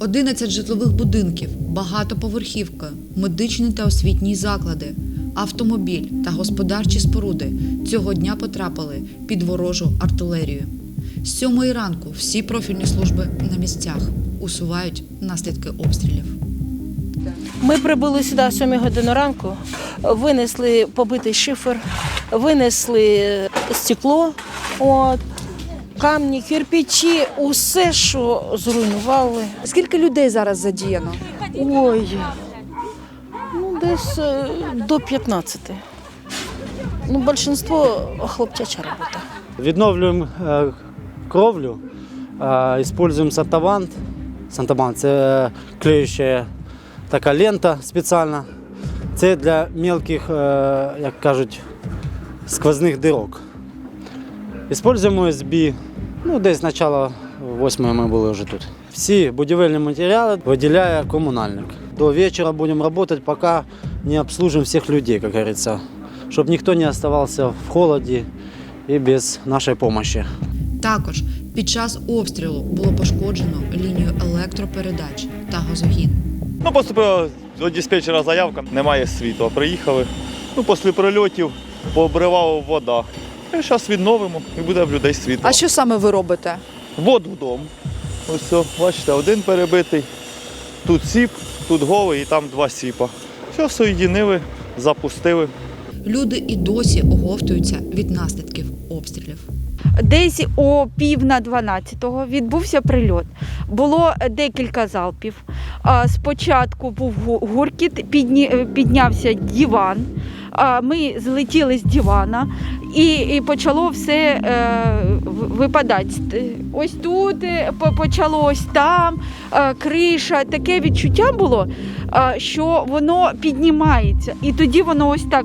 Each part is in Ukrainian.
11 житлових будинків, багатоповерхівка, медичні та освітні заклади, автомобіль та господарчі споруди цього дня потрапили під ворожу артилерію. З сьомої ранку всі профільні служби на місцях усувають наслідки обстрілів. Ми прибули сюди о 7 години ранку, винесли побитий шифер, винесли стекло, от, камні, кирпичі, усе, що зруйнували. Скільки людей зараз задіяно? Ой, ну десь е, до 15. Ну, більшість хлопчача робота. Відновлюємо е, кровлю, е, используємо сантабант. Сантабант це клеюча така лента спеціальна. Це для мелких, е, як кажуть, сквозних дирок. Используємо USB. Ну, десь з початку восьмої ми були вже тут. Всі будівельні матеріали виділяє комунальник. До вечора будемо працювати, поки не обслужимо всіх людей, як говориться, щоб ніхто не залишався в холоді і без нашої допомоги. Також під час обстрілу було пошкоджено лінію електропередач та газогін. Ну, поступила до диспетчера заявка, немає світла. Приїхали, ну, після прильотів пообривала вода. І зараз відновимо і буде в людей світло. А що саме ви робите? Воду в дом. Ось все, бачите, один перебитий, тут сіп, тут голий і там два сіпа. Все соєдинили, запустили. Люди і досі оговтуються від наслідків обстрілів. Десь о пів на 12-го відбувся прильот. Було декілька залпів. Спочатку був гуркіт, піднявся диван. Ми злетіли з дивана і, і почало все е, випадати. Ось тут е, почалось там, е, криша. Таке відчуття було, е, що воно піднімається. І тоді воно ось так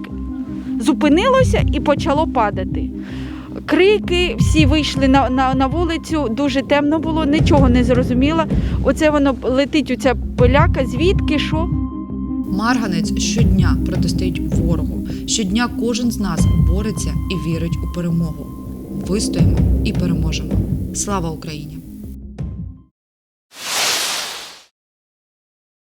зупинилося і почало падати. Крики, всі вийшли на, на, на вулицю, дуже темно було, нічого не зрозуміло. Оце воно летить, оця поляка, звідки, що. Марганець щодня протистоїть ворогу. Щодня кожен з нас бореться і вірить у перемогу. Вистоїмо і переможемо. Слава Україні!